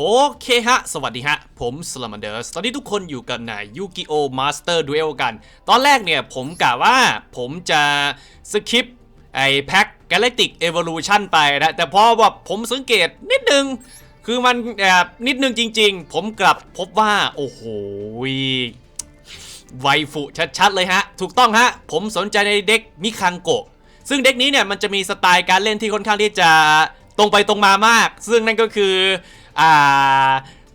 โอเคฮะ สวัสดีฮะ ผมสลามันเดอร์สตอนนี้ทุกคนอยู่กันในยูกิโอมาสเตอร์ดูเอลกัน ตอนแรกเนี่ยผมกะว่าผมจะสคิปไอแพ็ค Galactic Evolution ไปนะ แต่พอแบบผมสังเกตนิดนึง คือมันแบบนิดนึงจริงๆ ผมกลับพบว่า โอ้โหไวฟุชัดๆ เลยฮะ ถูกต้องฮะ ผมสนใจในเด็กมิคังโกะซึ่งเด็กนี้เนี่ยมันจะมีสไตล์การเล่นที่ค่อนข้างที่จะ ตรงไปตรงมามาก ซึ่งนั่นก็คืออ่า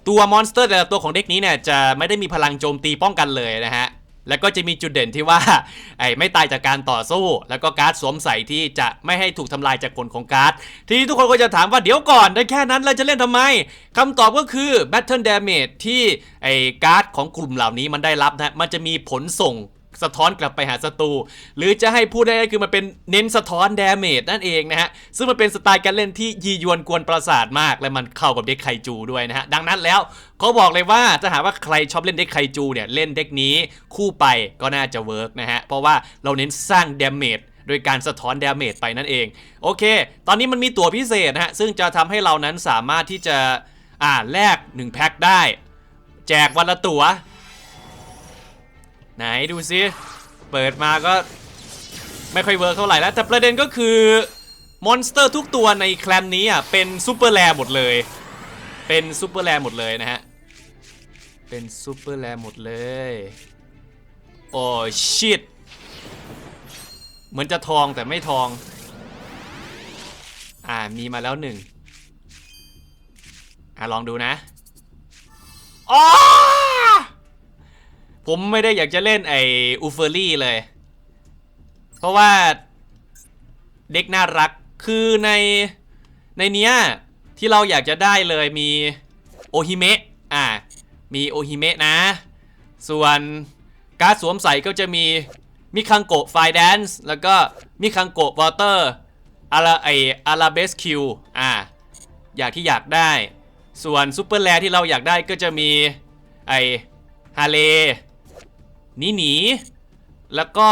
ตัวมอนสเตอร์แต่ละตัวของเด็กนี้เนี่ยจะไม่ได้มีพลังโจมตีป้องกันเลยนะฮะแล้วก็จะมีจุดเด่นที่ว่าไอ้ไม่ตายจากการต่อสู้ แล้วก็การ์ดสวมใส่ที่จะไม่ให้ถูกทำลายจากผลของการ์ด ทีนี้ทุกคนก็จะถามว่าเดี๋ยวก่อนได้แค่นั้นเราจะเล่นทำไมคำตอบก็คือ Battle Damage ที่ไอ้การ์ดของกลุ่มเหล่านี้มันได้รับนะมันจะมีผลส่ง สะท้อนกลับไปหาศัตรูหรือจะให้พูดได้ก็คือมันเป็นเน้นสะท้อนดาเมจนั่นเองนะฮะ ซึ่งมันเป็นสไตล์การเล่นที่ยียวนกวนประสาทมาก และมันเข้ากับเด็กไคจูด้วยนะฮะ ดังนั้นแล้วเขาบอกเลยว่าถ้าหากว่าใครชอบเล่นเด็กไคจูเนี่ยเล่นเด็กนี้คู่ไปก็น่าจะเวิร์กนะฮะ เพราะว่าเราเน้นสร้างดาเมจโดยการสะท้อนดาเมจไปนั่นเอง โอเค ตอนนี้มันมีตั๋วพิเศษนะฮะ ซึ่งจะทำให้เรานั้นสามารถที่จะอ่าแลก1แพ็คได้ แจกวันละตั๋ว ไหนดูซิ เปิดมาก็ไม่ค่อยเวิร์กเท่าไหร่แล้ว แต่ประเด็นก็คือ มอนสเตอร์ทุกตัวในแคลนนี้อะ เป็นซูเปอร์แรร์หมดเลย เป็นซูเปอร์แรร์หมดเลยนะฮะ เป็นซูเปอร์แรร์หมดเลย โอ้ชิตเหมือนจะทองแต่ไม่ทอง อ่ามีมาแล้วหนึ่งอะลองดูนะอ๋อ ผมไม่ได้อยากจะเล่นไอ้อูเฟอรี่เลย เพราะว่าเด็กน่ารักคือในในเนี้ยที่เราอยากจะได้เลยมีโอฮิเมะอ่ามีโอฮิเมะนะ ส่วนการดสวมใส่ก็จะมีมิคังโกะไฟแดนซ์แล้วก็มิคังโกะวอเตอร์อาราไออาราเบสคิวอ่าอยากที่อยากได้ ส่วนซูเปอร์แรที่เราอยากได้ก็จะมีไอฮาเล หนีหนีแล้วก็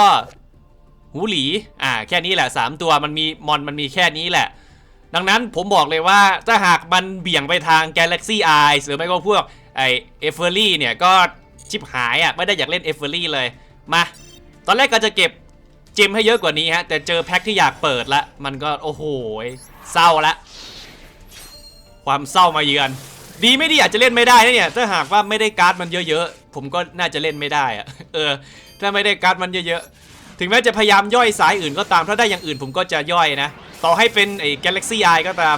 หูหลี อ่า แค่นี้แหละ 3 ตัวมันมีมอนมันมีแค่นี้แหละ ดังนั้นผมบอกเลยว่า ถ้าหากมันเบี่ยงไปทาง Galaxy Eyes หรือไม่ก็พวกไอเอฟเฟอรี่เนี่ยก็ชิบหายอะ ไม่ได้อยากเล่นเอฟเฟอรี่เลย มา ตอนแรกก็จะเก็บเจมให้เยอะกว่านี้ฮะ แต่เจอแพ็คที่อยากเปิดละ มันก็โอ้โหเศร้าละ ความเศร้ามาเยือน ดีไม่ดีอาจจะเล่นไม่ได้นะเนี่ย ถ้าหากว่าไม่ได้การ์ดมันเยอะๆ ผมก็น่าจะเล่นไม่ได้อะเออ ถ้าไม่ได้การ์ดมันเยอะๆ ถึงแม้จะพยายามย่อยสายอื่นก็ตาม ถ้าได้อย่างอื่นผมก็จะย่อยนะ ต่อให้เป็นไอ้ Galaxy Eye ก็ตาม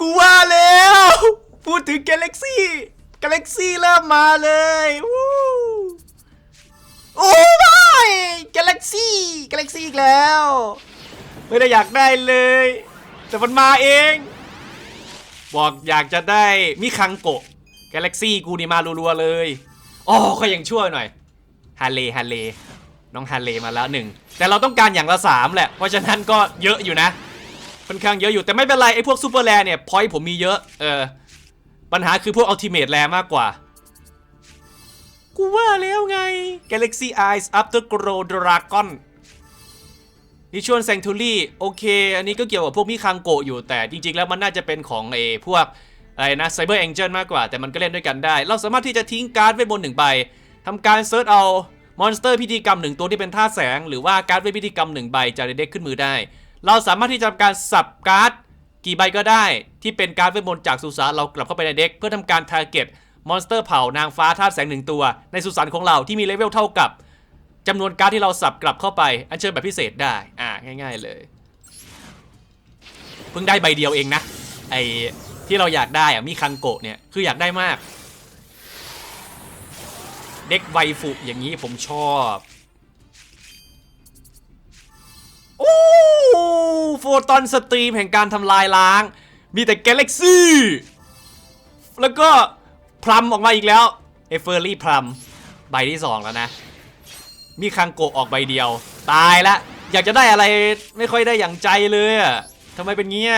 กูว่าแล้ว พูดถึง Galaxy Galaxy เริ่มมาเลยวู้โอ้ย Galaxy Galaxy อีกแล้ว ไม่ได้อยากได้เลย แต่มันมาเอง บอกอยากจะได้มิคังโกะกาแล็กซี่กูนี่มารัวๆเลยอ๋อก็ยังช่วยหน่อยฮาเลฮาเลน้องฮาเลมาแล้วหนึ่งแต่เราต้องการอย่างละสามแหละเพราะฉะนั้นก็เยอะอยู่นะค่อนข้างเยอะอยู่แต่ไม่เป็นไรไอ้พวกซูเปอร์แรเนี่ยพอยต์ผมมีเยอะเออปัญหาคือพวกอัลติเม e แรมากกว่า กูว่าแล้วไง Galaxy Eyes After Grow Dragon นิชวนแซงทูรี่โอเค อันนี้ก็เกี่ยวกับพวกมิคังโกะอยู่แต่จริง ๆ แล้วมันน่าจะเป็นของเอพวกอะไรนะไซเบอร์แองเจิลมากกว่า แต่มันก็เล่นด้วยกันได้ เราสามารถที่จะทิ้งการ์ดไว้บนหนึ่งใบทำการเซิร์ชเอามอนสเตอร์พิธีกรรมหนึ่งตัวที่เป็นท่าแสง หรือว่าการ์ดไว้พิธีกรรมหนึ่งใบจากในเด็กขึ้นมือได้ เราสามารถที่จะทำการสับการ์ดกี่ใบก็ได้ ที่เป็นการ์ดเวทมนต์จากสุสานเรากลับเข้าไปในเด็กเพื่อทำการทาร์เก็ตมอนสเตอร์เผ่านางฟ้าธาตุแสงหนึ่งตัว ในสุสานของเราที่มีเลเวลเท่ากับ จำนวนการ์ดที่เราสับกลับเข้าไป อัญเชิญแบบพิเศษได้ อ่าง่าย ๆเลย เพิ่งได้ใบเดียวเองนะ ไอที่เราอยากได้อะมีคังโกะเนี่ย คืออยากได้มาก เด็กไวฟุอย่างนี้ผมชอบโอ้โฟตอนสตรีมแห่งการทำลายล้าง มีแต่กาแล็กซี่แล้วก็พลัมออกมาอีกแล้วเอเฟอร์รี่พลัมใบที่สองแล้วนะ มีคังโกะออกใบเดียว ตายละ อยากจะได้อะไรไม่ค่อยได้อย่างใจเลยทำไมเป็นเงี้ย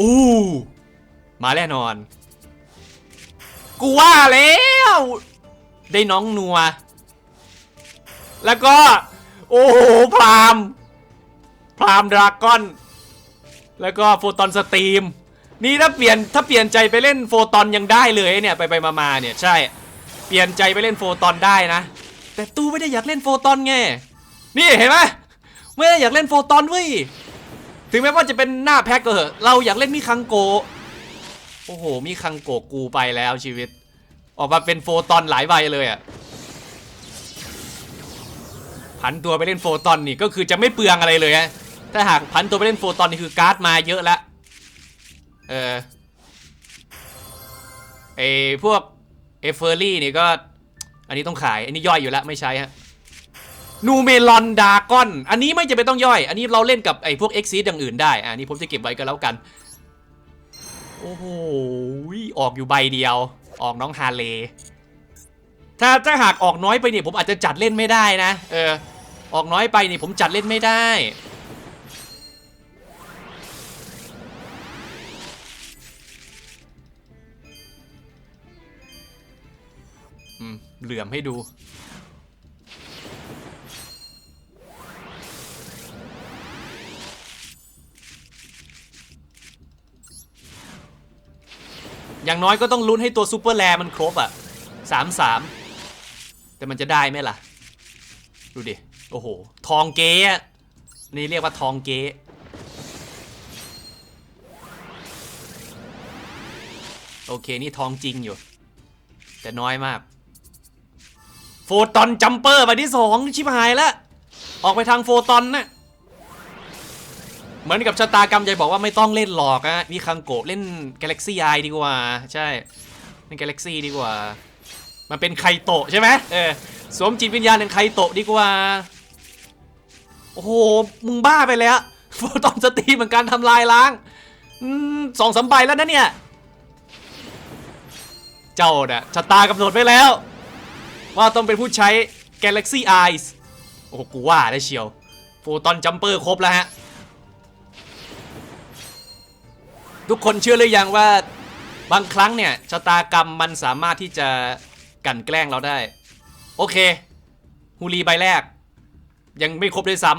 อู้มาแน่นอน กูว่าแล้ว ได้น้องนัว แล้วก็ โอ้โหพรามพรามดราก้อน แล้วก็โฟตอนสตรีม นี่ถ้าเปลี่ยนถ้าเปลี่ยนใจไปเล่นโฟตอนยังได้เลยเนี่ยไปไปมาเนี่ยใช่ เปลี่ยนใจไปเล่นโฟตอนได้นะ แต่ตู้ไม่ได้อยากเล่นโฟตอนไง นี่เห็นไหมไม่ได้อยากเล่นโฟตอนเว้ย ถึงแม้ว่าจะเป็นหน้าแพ็กก็เหอะ เราอยากเล่นมิคังโก โอ้โห มิคังโกกูไปแล้วชีวิต ออกมาเป็นโฟตอนหลายใบเลยอะผันตัวไปเล่นโฟตอนนี่ก็คือจะไม่เปลืองอะไรเลยฮะ ถ้าหากผันตัวไปเล่นโฟตอนนี่คือการ์ดมาเยอะแล้วเออไอพวกเอเฟอร์รี่นี่ก็ อันนี้ต้องขาย อันนี้ย่อยอยู่แล้วไม่ใช้ฮะนูเมลอนดากอน อันนี้ไม่จะเป็นต้องย่อย อันนี้เราเล่นกับไอ้พวกเอ็กซีอย่างอื่นได้อ่านี่ผมจะเก็บไว้ก็แล้วกัน โอ้โห ออกอยู่ใบเดียว ออกน้องฮาเล ถ้าถ้าหากออกน้อยไปเนี่ยผมอาจจะจัดเล่นไม่ได้นะ เออ ออกน้อยไปนี่ผมจัดเล่นไม่ได้ เหลื่อมให้ดู อย่างน้อยก็ต้องลุ้นให้ตัวซูเปอร์แรมันครบอะสามสามแต่มันจะได้ไหมล่ะ ดูดิ โอ้โห ทองเก๊นี่เรียกว่าทองเก๊โอเค นี่ทองจริงอยู่ แต่น้อยมาก โฟตอนจัมเปอร์ใบที่สองชิบหายแล้ว ออกไปทางโฟตอนนะเหมือนกับชะตากรรมใจบอกว่าไม่ต้องเล่นหลอกอะมีคังโกะเล่น Galaxy Eye ดีกว่า ใช่เล่น Galaxy ดีกว่า มันเป็นไคโตะใช่ไหมเออสวมจิตวิญญาณเป็นไคโตะดีกว่า โอ้โห มึงบ้าไปแล้วโฟตอนสตีเหมือนการทำลายล้างอสองสามใบแล้วนะเนี่ย เจ้าน่ะชะตากำหนดไว้แล้ว ว่าต้องเป็นผู้ใช้ Galaxy Eyes โอ้โหกูว่าได้เชียวโฟตอนจัมเปอร์ครบแล้วฮะ ทุกคนเชื่อหรือยังว่าบางครั้งเนี่ยชะตากรรมมันสามารถที่จะกันแกล้งเราได้ โอเคฮูลีใบแรก ยังไม่ครบด้วยซ้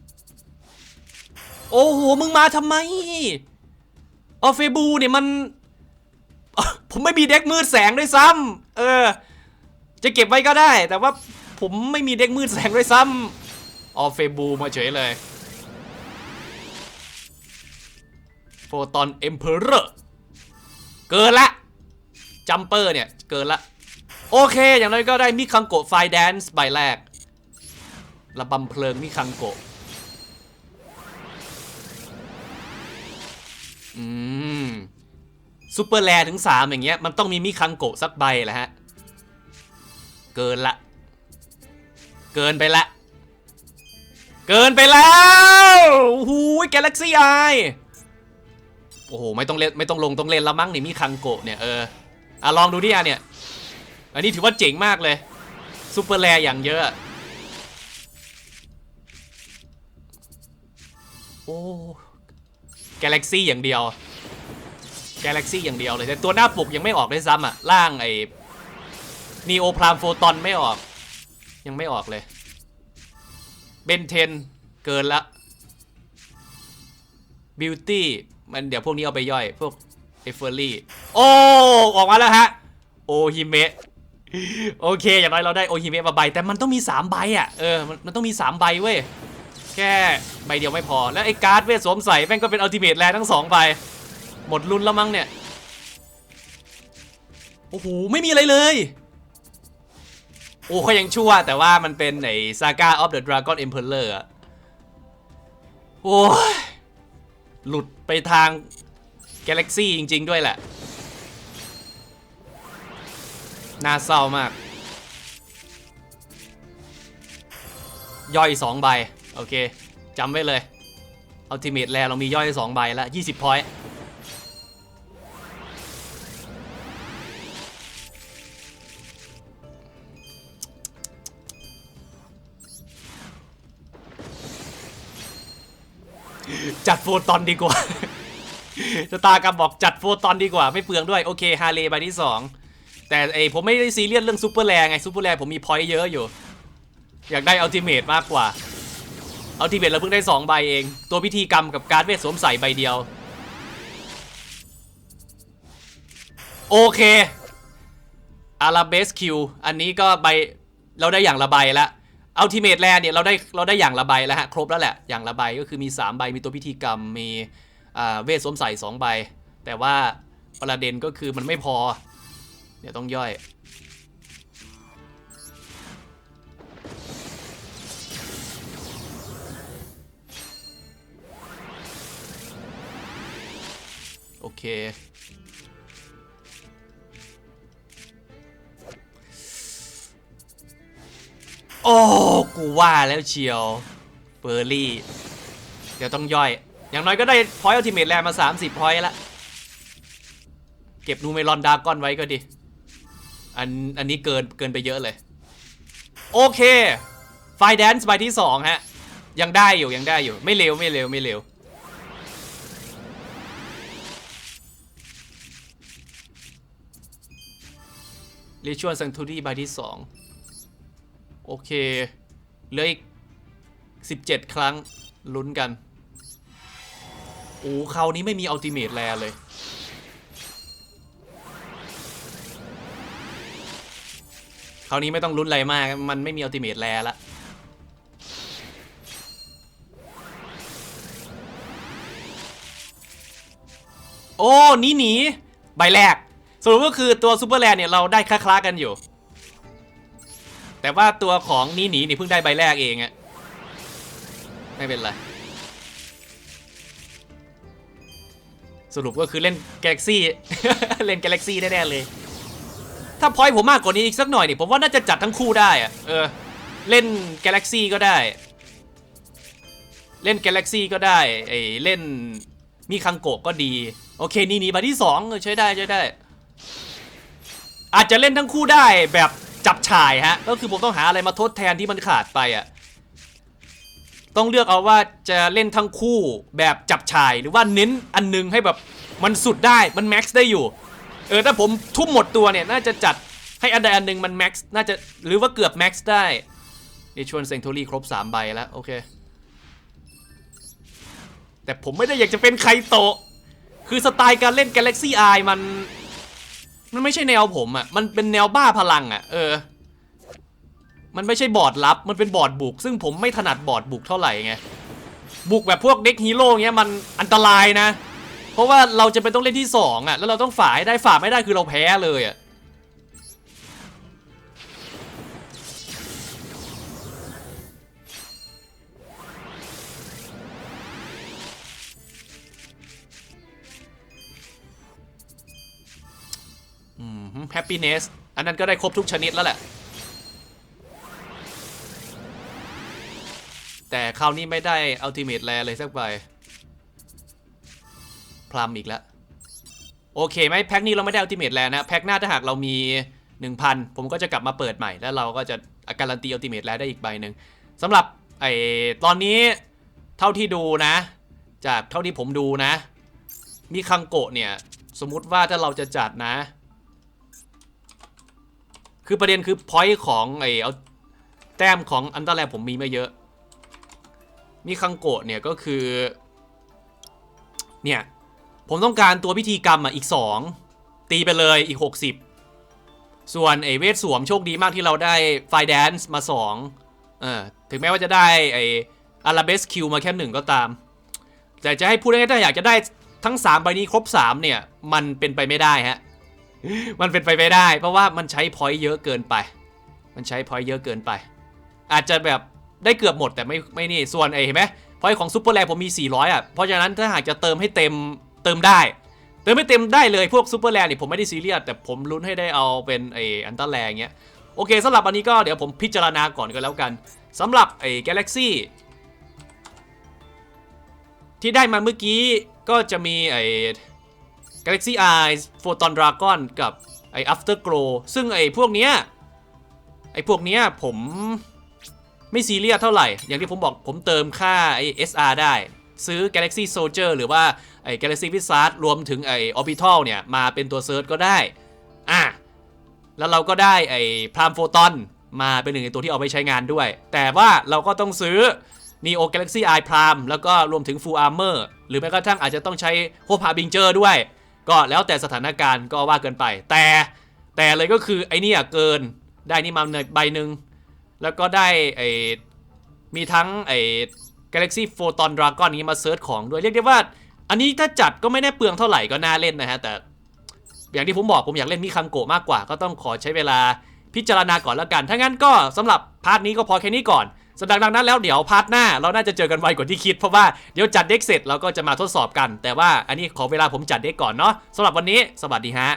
ำโอ้โห มึงมาทำไมออฟเฟบูเนี่ยมัน ผมไม่มีเด็กมืดแสงด้วยซ้ำเออ จะเก็บไว้ก็ได้ แต่ว่าผมไม่มีเด็กมืดแสงด้วยซ้ำออเฟบูมาเฉยเลยโฟตอนเอ็มเพอร์เกินละจัมเปอร์เนี่ย เกินละ โอเค อย่างน้อยก็ได้มิคังโกะไฟแดนซ์ใบแรกระบำเพลิงมิคังโกะอืมซูเปอร์แลถึง 3 อย่างเงี้ย มันต้องมีมิคังโกะสักใบแหละฮะ เกินละ เกินไปละ เกินไปแล้วหูยแกลเล็กซี่ไอโอ้โห ไม่ต้องเล่นไม่ต้องลงต้องเล่นแล้วมั้งนี่มีคังโกะเนี่ย เอออะลองดูดิอะเนี่ย อันนี้ถือว่าเจ๋งมากเลยซูเปอร์แรร์อย่างเยอะ โอ้กาแล็กซี่อย่างเดียวกาแล็กซี่อย่างเดียวเลยแต่ตัวหน้าปกยังไม่ออกด้วยซ้ำอะ ล่างไอ้ นีโอพรามโฟตอนไม่ออก ยังไม่ออกเลยเบนเทนเกินละบิวตี้มันเดี๋ยวพวกนี้เอาไปย่อย พวกเอเฟอร์รี่โอ้ออกมาแล้วฮะ โอฮิเมะโอเค อย่างน้อยเราได้โอฮิเมะมาใบ แต่มันต้องมี 3 ใบอะ เออมันมันต้องมี 3 ใบเว้ย แค่ใบเดียวไม่พอ แล้วไอ้การ์ดเวทสวมใส่ แม่งก็เป็นอัลติเมทแลทั้งสองใบ หมดลุ้นแล้วมั้งเนี่ย โอ้โห ไม่มีอะไรเลย โอ้เขายังชั่วแต่ว่ามันเป็นไอ้ Saga of the Dragon Emperor อะโอ้ยหลุดไปทาง Galaxy จริง ๆ ด้วยแหละ น่าเศร้ามาก ย่อย2ใบ โอเคจำไว้เลย Ultimate แลเรามีย่อย2ใบแล้ว20พอยต์ จัดโฟตอนดีกว่าสตาร์กับบอกจัดโฟตอนดีกว่า ไม่เปลืองด้วยโอเคฮาเลย์ใบที่ 2 แต่ไอผมไม่ได้ซีเรียสเรื่องซูเปอร์แรงไงซูเปอร์แรงผมมีพอยต์เยอะอยู่ อยากได้อัลติเมทมากกว่าอัลติเมทเราเพิ่งได้ 2 ใบเอง ตัวพิธีกรรมกับการเวทสวมใส่ใบเดียว โอเคอาราเบสคิวอันนี้ก็ใบเราได้อย่างละใบละ อัลติเมทแลเนี่ยเราได้เราได้อย่างละใบแล้วฮะครบแล้วแหละอย่างละใบก็คือมี 3 ใบมีตัวพิธีกรรมมีเวทสวมใส่2ใบ แต่ว่าประเด็นก็คือมันไม่พอ เดี๋ยวต้องย่อยโอเค โอ้กูว่าแล้วเชียวเบอร์รี่ เดี๋ยวต้องย่อย อย่างน้อยก็ได้พอยต์อัลติเมทแลมา 30พอยต์ละ เก็บนูเมลอนดาก้อนไว้ก็ดี อันอันนี้เกินเกินไปเยอะเลย โอเคไฟแดนซ์ใบที่ 2 ฮะ ยังได้อยู่ยังได้อยู่ ไม่เร็วไม่เร็วไม่เร็ว r i t u a l Sanctuary ใบที่ 2 โอเค เหลืออีก 17 ครั้งลุ้นกัน โอ้คราวนี้ไม่มีอัลติเม e แลเลย คราวนี้ไม่ต้องลุ้นอะไรมาก มันไม่มีอัลติเม e แลละโอ้นี่หนีใบแรกสรุปก็คือตัวซูเปอร์แลนด์เนี่ยเราได้คล้าๆกันอยู่ แต่ว่าตัวของนี่หนีนี่เพิ่งได้ใบแรกเองอะไม่เป็นไรสรุปก็คือเล่น Galaxy เล่น Galaxy แน่ๆเลย ถ้าพอยผมมากกว่านี้อีกสักหน่อยนี่ผมว่าน่าจะจัดทั้งคู่ได้อะเออเล่น Galaxy ก็ได้ เล่น Galaxy ก็ได้ไอเล่นมีคังโกก็ดี โอเคนี่นี่ใบที่สองใช้ได้ใช้ได้ อาจจะเล่นทั้งคู่ได้แบบ จับฉ่ายฮะ ก็คือผมต้องหาอะไรมาทดแทนที่มันขาดไปอะ ต้องเลือกเอาว่าจะเล่นทั้งคู่แบบจับฉ่ายหรือว่าเน้นอันนึงให้แบบมันสุดได้มันแม็กซ์ได้อยู่ เออถ้าผมทุ่มหมดตัวเนี่ย น่าจะจัดให้อันใดอันหนึ่งมันแม็กซ์น่าจะหรือว่าเกือบแม็กซ์ได้นี่ชวนเซงโทรี่ครบ 3 ใบแล้ว โอเค แต่ผมไม่ได้อยากจะเป็นใครโตะคือสไตล์การเล่น Galaxy Eye มัน มันไม่ใช่แนวผมอะ่ะ มันเป็นแนวบ้าพลังอะ่ะ เออ มันไม่ใช่บอร์ดลับ มันเป็นบอร์ดบุก ซึ่งผมไม่ถนัดบอร์ดบุกเท่าไหร่ไง บุกแบบพวกเด็กฮีโร่เงี้ยมันอันตรายนะ เพราะว่าเราจะเป็นต้องเล่นที่สองอะ แล้วเราต้องฝ่าให้ได้ฝ่าไม่ได้คือเราแพ้เลยอะ อืม happiness อันนั้นก็ได้ครบทุกชนิดแล้วแหละ แต่คราวนี้ไม่ได้ ultimate แลเลยสักใบพลัมอีกแล้ว โอเคไหมแพ็คนี้เราไม่ได้ ultimate แลนะ แพ็คหน้าถ้าหากเรามี 1,000 ผมก็จะกลับมาเปิดใหม่ แล้วเราก็จะการันตี ultimate แลได้อีกใบหนึ่งสำหรับไอ้ตอนนี้เท่าที่ดูนะ จากเท่าที่ผมดูนะ มีคังโกะเนี่ย สมมุติว่าถ้าเราจะจัดนะ คือประเด็นคือพอยต์ของไอ้เอาแต้มของอันตรแลผมมีไม่เยอะ มีคังโกะเนี่ยก็คือ เนี่ย ผมต้องการตัวพิธีกรรมอะอีก 2 ตีไปเลยอีก 60 ส่วนไอ้เวทสวมโชคดีมากที่เราได้ไฟแดนซ์มา2เออถึงแม้ว่าจะได้ไอ้อาราเบสคิวมาแค่หนึ่งก็ตาม แต่จะให้พูดง่ายๆถ้าอยากจะได้ทั้ง 3 ใบนี้ครบ 3 เนี่ย มันเป็นไปไม่ได้ฮะ มันเป็นไปไม่ได้ เพราะว่ามันใช้พอยต์เยอะเกินไป มันใช้พอยต์เยอะเกินไป อาจจะแบบได้เกือบหมดแต่ไม่ไม่นี่ส่วนไอ้เห็นไหมพอยต์ของซูเปอร์แลผมมี 400 อะ เพราะฉะนั้นถ้าหากจะเติมให้เต็มเติมได้ เติมไม่เต็มได้เลยพวกซูเปอร์แลนี่ผมไม่ได้ซีเรียสแต่ผมลุ้นให้ได้เอาเป็นไอ้อันตราแลเงี้ยโอเคสำหรับอันนี้ก็เดี๋ยวผมพิจารณาก่อนก็แล้วกันสำหรับไอ้ Galaxy ที่ได้มาเมื่อกี้ก็จะมีไอ้ Galaxy Eyes Photon Dragon กับไอ้ Afterglow ซึ่งไอ้พวกเนี้ยไอ้พวกเนี้ยผมไม่ซีเรียสเท่าไหร่ อย่างที่ผมบอกผมเติมค่าไอ้ SR ได้ ซื้อ Galaxy Soldier หรือว่าไอ้ Galaxy Wizard รวมถึงไอ้ Orbital เนี่ยมาเป็นตัวเซิร์ชก็ได้ อะ แล้วเราก็ได้ไอ้พรามโฟตอนมาเป็นหนึ่งในตัวที่เอาไปใช้งานด้วย แต่ว่าเราก็ต้องซื้อ Neo Galaxy Eye Prime แล้วก็รวมถึง Full Armor หรือแม้กระทั่งอาจจะต้องใช้โฮพาบิงเจอร์ด้วย ก็แล้วแต่สถานการณ์ก็ว่าเกินไป แต่แต่เลยก็คือไอเนี่ยเกินได้นี่มาใบหนึ่งแล้วก็ได้ไอมีทั้งไอ Galaxy Photon Dragon นี้มาเซิร์ชของด้วยเรียกได้ว่า อันนี้ถ้าจัดก็ไม่ได้เปลืองเท่าไหร่ก็น่าเล่นนะฮะ แต่อย่างที่ผมบอกผมอยากเล่นมิคังโกะมากกว่า ก็ต้องขอใช้เวลาพิจารณาก่อนแล้วกัน ถ้างั้นก็สำหรับพาร์ทนี้ก็พอแค่นี้ก่อน สำหรับดังนั้นแล้วเดี๋ยวพาร์ทหน้าเราน่าจะเจอกันไวกว่าที่คิดเพราะว่าเดี๋ยวจัดเด็กเสร็จเราก็จะมาทดสอบกัน แต่ว่าอันนี้ขอเวลาผมจัดเด็กก่อนเนาะสำหรับวันนี้สวัสดีฮะ